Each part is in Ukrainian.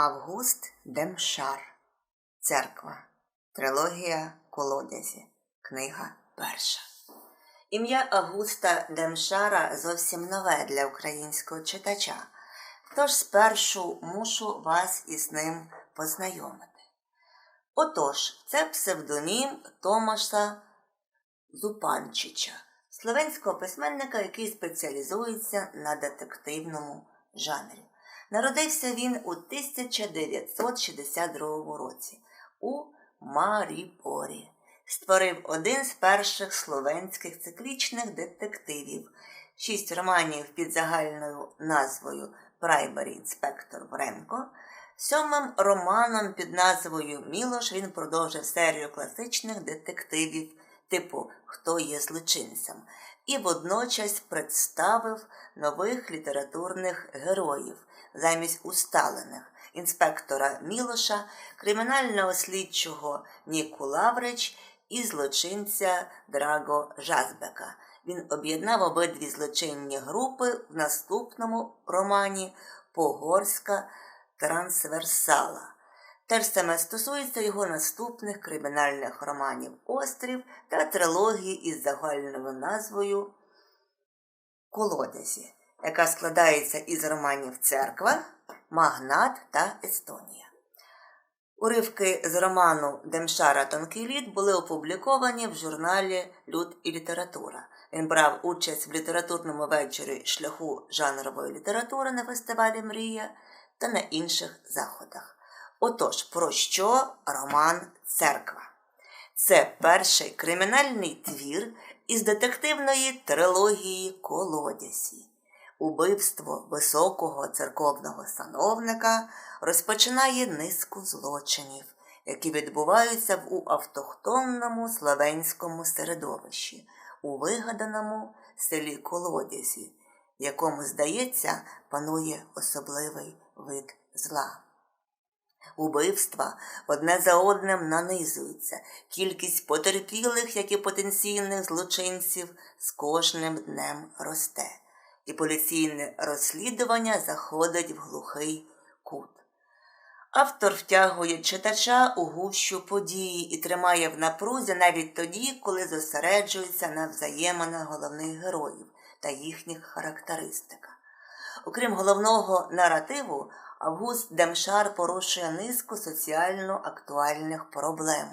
Август Демшар. Церква. Трилогія колодязі. Книга перша. Ім'я Августа Демшара зовсім нове для українського читача. Тож спершу мушу вас із ним познайомити. Отож, це псевдонім Томаша Зупанчича, словенського письменника, який спеціалізується на детективному жанрі. Народився він у 1962 році у Маріпорі. Створив один з перших словенських циклічних детективів, шість романів під загальною назвою Праймері інспектор Вренко. Сьомим романом під назвою Мілош він продовжив серію класичних детективів типу Хто є злочинцем і водночас представив нових літературних героїв замість усталених інспектора Мілоша, кримінального слідчого Ніку Лаврич і злочинця Драго Жазбека. Він об'єднав обидві злочинні групи в наступному романі Погорська трансверсала. Те ж саме стосується його наступних кримінальних романів Острів та трилогії із загальною назвою Колодязі, яка складається із романів Церква, Магнат та Естонія. Уривки з роману Демшара Тонкий лід були опубліковані в журналі Люд і література. Він брав участь в літературному вечорі шляху жанрової літератури на фестивалі Мрія та на інших заходах. Отож, про що роман Церква? Це перший кримінальний твір із детективної трилогії Колодязі. Убивство високого церковного сановника розпочинає низку злочинів, які відбуваються в автохтонному славенському середовищі, у вигаданому селі Колодязі, якому, здається, панує особливий вид зла. Убивства одне за одним нанизуються, кількість потерпілих, як і потенційних злочинців, з кожним днем росте, і поліційне розслідування заходить в глухий кут. Автор втягує читача у гущу події і тримає в напрузі навіть тоді, коли зосереджується на взаєминах головних героїв та їхніх характеристиках. Окрім головного наративу, Август Демшар порушує низку соціально актуальних проблем.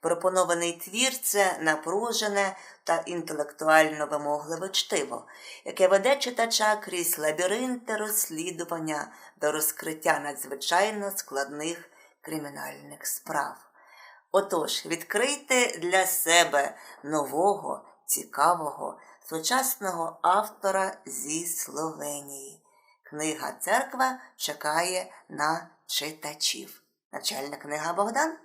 Пропонований твір це напружене та інтелектуально вимогливе чтиво, яке веде читача крізь лабіринти розслідування до розкриття надзвичайно складних кримінальних справ. Отож, відкрийте для себе нового, цікавого, сучасного автора зі Словенії. Книга Церква чекає на читачів. Начальна книга Богдан.